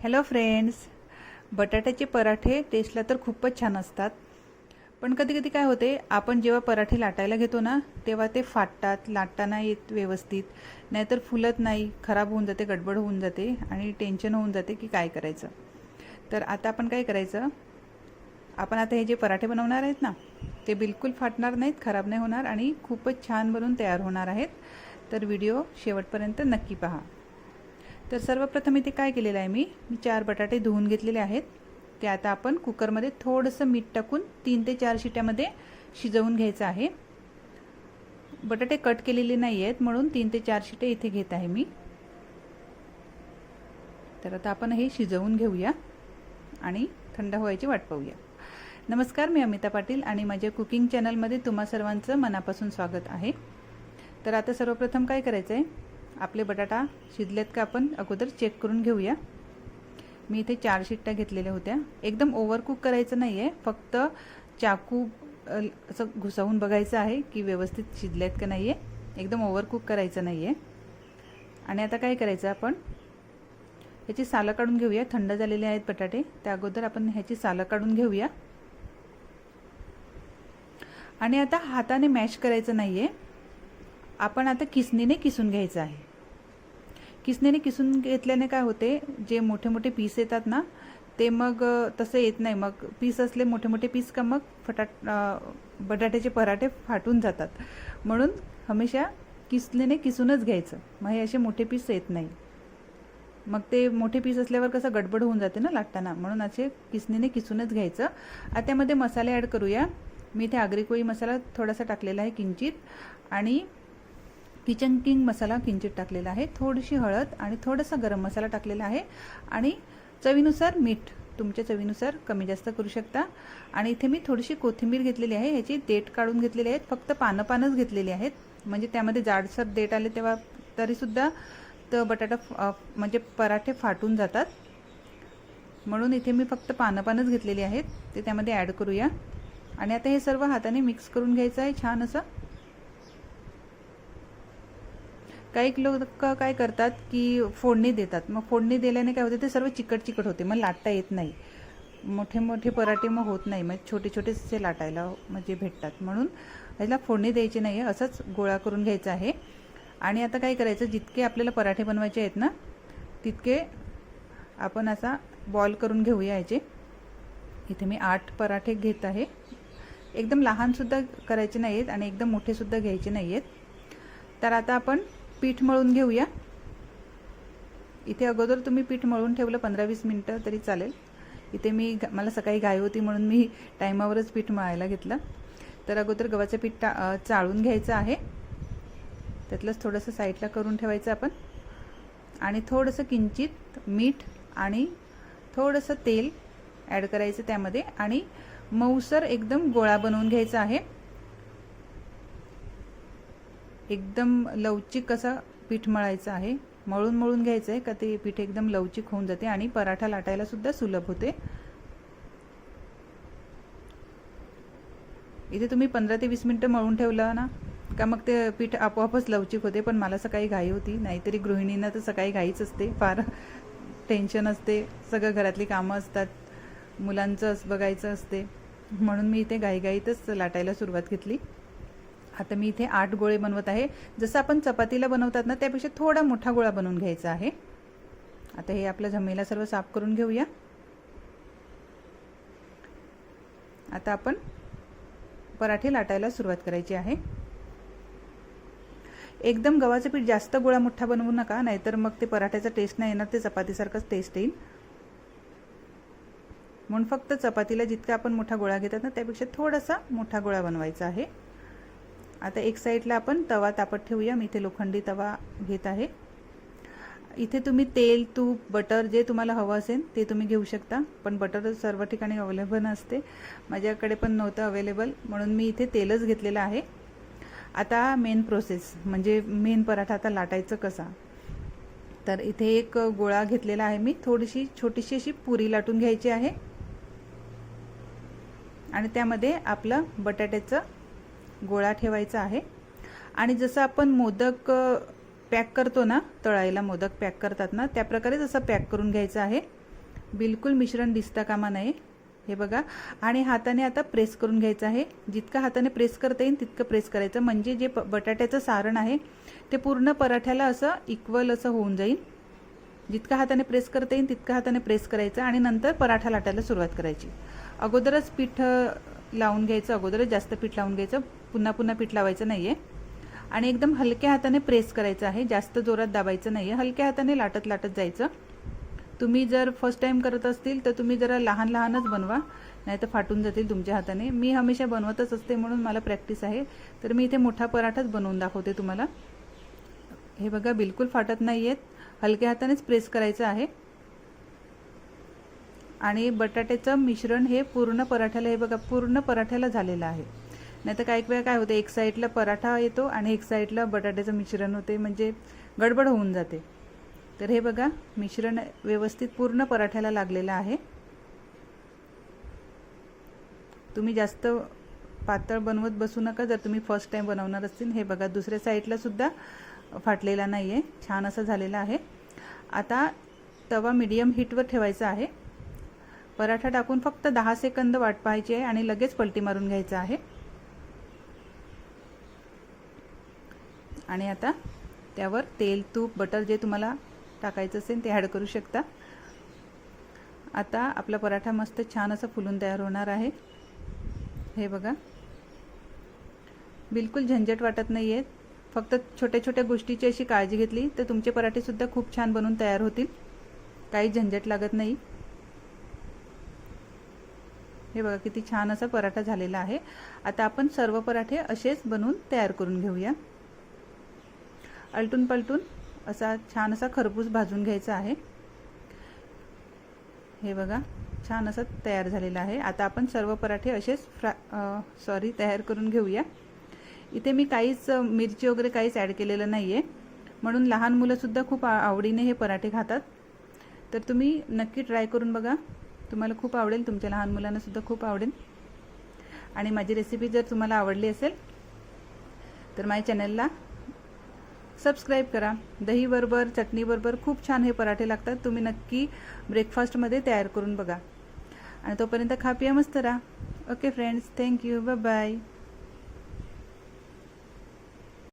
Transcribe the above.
Hello friends बटाट्याचे पराठे टेस्टला तर खूपच छान असतात. पण कधी कधी काय होते आपण जेव्हा पराठे लाटायला घेतो ना तेव्हा ते फाटतात लाटताना येत व्यवस्थित. नाहीतर फुलत नाही खराब होऊन जाते गडबड होऊन जाते आणि टेन्शन होऊन जाते की काय करायचं. तर आता आपण काय करायचं? आपण आता हे जे पराठे बनवणार आहेत ना ते बिलकुल फाटणार नाहीत खराब नाही होणार आणि खूपच छान बनून तयार होणार आहेत. तर व्हिडिओ शेवटपर्यंत नक्की पहा. तर सर्वप्रथम इथे काय केलेलं आहे मी? मी चार बटाटे धुवून घेतलेले आहेत. ते आता आपण कुकरमध्ये थोडंसं मीठ टाकून तीन ते चार शिट्यामध्ये शिजवून घ्यायचं आहे. बटाटे कट केलेले नाही आहेत म्हणून तीन ते चार शिटे इथे घेत आहे मी. तर आता आपण हे शिजवून घेऊया आणि थंड व्हायची वाट पाहूया. नमस्कार मी अमिता पाटील आणि माझ्या कुकिंग चॅनलमध्ये तुम्हा सर्वांचं मनापासून स्वागत आहे. तर आता सर्वप्रथम काय करायचं आहे आपले बटाटा शिजलेत का आपण अगोदर चेक करून घेऊया. मी इथे चार शिट्ट्या घेतलेल्या होत्या. एकदम ओव्हरकुक करायचं नाही आहे फक्त चाकू असं घुसवून बघायचं आहे की व्यवस्थित शिजलेत का नाही आहे एकदम ओव्हरकुक करायचं नाही आहे आणि आता काय करायचं आपण? ह्याची सालं काढून घेऊया. थंड झालेले आहेत बटाटे. त्या अगोदर आपण ह्याची सालं काढून घेऊया. आणि आता हाताने मॅश करायचं नाही आहे आपण आता किसनीने किसून घ्यायचं आहे. किसनेने किसून घेतल्याने काय होते जे मोठे मोठे पीस येतात ना ते मग तसं येत नाही. मग पीस असले मोठे मोठे पीस का मग फटाट बटाट्याचे पराठे फाटून जातात. म्हणून हमेशा किसलेने किसूनच घ्यायचं. मग हे असे मोठे पीस येत नाही. मग ते मोठे पीस असल्यावर कसं गडबड होऊन जाते ना लाटताना. म्हणून असे किसनीने किसूनच घ्यायचं. आता त्यामध्ये मसाले ॲड करूया. मी इथे आगरी कोळी मसाला थोडासा टाकलेला आहे किंचित. आणि किचन किंग मसाला किंचित टाकलेला आहे. थोडीशी हळद आणि थोडासा गरम मसाला टाकलेला आहे. आणि चवीनुसार मीठ तुमच्या चवीनुसार कमी जास्त करू शकता. आणि इथे मी थोडीशी कोथिंबीर घेतलेली आहे. ह्याची देठ काढून घेतलेली आहेत फक्त पानं पानंच घेतलेली आहेत. म्हणजे त्यामध्ये जाडसर देठ आले तेव्हा तरीसुद्धा तर बटाटा म्हणजे पराठे फाटून जातात. म्हणून इथे मी फक्त पानं पानंच घेतलेली आहेत. ते त्यामध्ये ॲड करूया. आणि आता हे सर्व हाताने मिक्स करून घ्यायचं आहे छान असं. काही लोक काय करतात की फोडणी देतात. मग फोडणी दिल्याने काय होते ते सर्व चिकट चिकट होते. मग लाटता येत नाही. मोठे मोठे पराठे मग होत नाही. मग छोटे छोटेसे लाटायला म्हणजे भेटतात. म्हणून ह्याला फोडणी द्यायची नाही आहे असंच गोळा करून घ्यायचं आहे. आणि आता काय करायचं जितके आपल्याला पराठे बनवायचे आहेत ना तितके आपण असा बॉल करून घेऊया याचे. इथे मी आठ पराठे घेत आहे. एकदम लहानसुद्धा करायचे नाही आहेत आणि एकदम मोठेसुद्धा घ्यायचे नाही आहेत तर आता आपण पीठ मळून घेऊया. इथे अगोदर तुम्ही पीठ मळून ठेवलं पंधरा वीस मिनटं तरी चालेल. इथे मी मला सकाळी घाई होती म्हणून मी टायमावरच पीठ मळायला घेतलं. तर अगोदर गव्हाचं पीठ टा चाळून घ्यायचं आहे. त्यातलंच थोडंसं साईडला करून ठेवायचं आपण. आणि थोडंसं किंचित मीठ आणि थोडंसं तेल ॲड करायचं त्यामध्ये. आणि मऊसर एकदम गोळा बनवून घ्यायचा आहे. एकदम लवचिक असा पीठ मळायचं आहे. मळून मळून घ्यायचं आहे का ते पीठ एकदम लवचिक होऊन जाते आणि पराठा लाटायला सुद्धा सुलभ होते. इथे तुम्ही पंधरा ते वीस मिनटं मळून ठेवलं ना का मग ते पीठ आपोआपच लवचिक होते पण मला सकाळी घाई होती. नाहीतरी गृहिणींना तर सकाळी घाईच असते. फार टेन्शन असते. सगळं घरातली कामं असतात. मुलांचं बघायचं असते. म्हणून मी इथे घाईघाईतच लाटायला सुरुवात घेतली. आता मी इथे आठ गोळे बनवत आहे. जसं आपण चपातीला बनवतात ना त्यापेक्षा थोडा मोठा गोळा बनवून घ्यायचा आहे. आता हे आपल्या जमेला सर्व साफ करून घेऊया. आता आपण पराठे लाटायला सुरुवात करायची आहे. एकदम गव्हाचं पीठ जास्त गोळा मोठा बनवू नका नाहीतर मग ते पराठ्याचा टेस्ट नाही येणार ते चपातीसारखंच टेस्ट येईल. म्हणून फक्त चपातीला जितका आपण मोठा गोळा घेतात ना त्यापेक्षा थोडासा मोठा गोळा बनवायचा आहे. आता एक साईडला आपण तवा तापत ठेवूया. मी इथे लोखंडी तवा घेत आहे. इथे तुम्ही तेल तूप बटर जे तुम्हाला हवं असेल ते तुम्ही घेऊ शकता. पण बटर सर्व ठिकाणी अवेलेबल नसते. माझ्याकडे पण नव्हतं अवेलेबल. म्हणून मी इथे तेलच घेतलेलं आहे. आता मेन प्रोसेस म्हणजे मेन पराठा आता लाटायचं कसा? तर इथे एक गोळा घेतलेला आहे मी. थोडीशी छोटीशी अशी पुरी लाटून घ्यायची आहे. आणि त्यामध्ये आपलं बटाट्याचं गोळा ठेवायचा आहे. आणि जसं आपण मोदक पॅक करतो ना तळायला मोदक पॅक करतात ना त्याप्रकारे जसं पॅक करून घ्यायचं आहे. बिलकुल मिश्रण दिसता कामा नये. हे बघा. आणि हाताने आता प्रेस करून घ्यायचं आहे. जितकं हाताने प्रेस करता येईल तितकं प्रेस करायचं. म्हणजे जे बटाट्याचं सारण आहे ते पूर्ण पराठ्याला असं इक्वल असं होऊन जाईल. जितकं हाताने प्रेस करता येईल तितकं हाताने प्रेस करायचं आणि नंतर पराठा लाटायला सुरुवात करायची. अगोदरच पीठ लावून घ्यायचं अगोदरच जास्त पीठ लावून घ्यायचं पुन्हा पुन्हा पीठ लावायचं नाही आहे आणि एकदम हलक्या हाताने प्रेस करायचं आहे जास्त जोरात दाबायचं नाही आहे हलक्या हाताने लाटत लाटत जायचं. तुम्ही जर फर्स्ट टाईम करत असतील तर तुम्ही जरा लहान लहानच बनवा नाही तर फाटून जातील तुमच्या हाताने. मी हमेशा बनवतच असते म्हणून मला प्रॅक्टिस आहे. तर मी इथे मोठा पराठाच बनवून दाखवते तुम्हाला. हे बघा बिलकुल फाटत नाही आहेत हलक्या हातानेच प्रेस करायचं आहे. आणि बटाट्याचं मिश्रण हे पूर्ण पराठ्याला हे बघा पूर्ण पराठ्याला झालेलं आहे. नाही तर काही वेळा काय होतं एक साईडला पराठा येतो आणि एक साईडला बटाट्याचं मिश्रण होते म्हणजे गडबड होऊन जाते. तर हे बघा मिश्रण व्यवस्थित पूर्ण पराठ्याला लागलेलं आहे. तुम्ही जास्त पातळ बनवत बसू नका जर तुम्ही फर्स्ट टाईम बनवणार असतील. हे बघा दुसऱ्या साईडला सुद्धा फाटलेला नाही आहे छान असं झालेलं आहे. आता तवा मीडियम हीटवर ठेवायचा आहे. पराठा टाकून फक्त दहा सेकंद वाट पाहायची आहे आणि लगेच पलटी मारून घ्यायचं आहे. आणि आता त्यावर तेल तूप बटर जे तुम्हाला टाकायचं असेल ते ॲड करू शकता. आता आपला पराठा मस्त छान असं फुलून तयार होणार आहे. हे बघा. बिलकुल झंझट वाटत नाही आहे फक्त छोट्या छोट्या गोष्टीची अशी काळजी घेतली तर तुमचे पराठेसुद्धा खूप छान बनून तयार होतील. काही झंझट लागत नाही. हे बघा किती छान असा पराठा झालेला आहे. आता आपण सर्व पराठे असेच बनवून तयार करून घेऊया. अलटून पलटून असा छान असा खरपूस भाजून घ्यायचा आहे. हे बघा छान असं तयार झालेलं आहे. आता आपण सर्व पराठे असेच फ्रा सॉरी तयार करून घेऊया. इथे मी काहीच मिरची वगैरे काहीच ॲड केलेलं नाही आहे म्हणून लहान मुलंसुद्धा खूप आवडीने हे पराठे खातात. तर तुम्ही नक्की ट्राय करून बघा. तुम्हाला खूप आवडेल तुमच्या लहान मुलांनासुद्धा खूप आवडेल. आणि माझी रेसिपी जर तुम्हाला आवडली असेल तर माझ्या चॅनलला सबस्क्राईब करा. दहीबरोबर चटणीबरोबर खूप छान हे पराठे लागतात. तुम्ही नक्की ब्रेकफास्टमध्ये तयार करून बघा. आणि तोपर्यंत खा पिया मस्त राहा. Okay friends thank you bye bye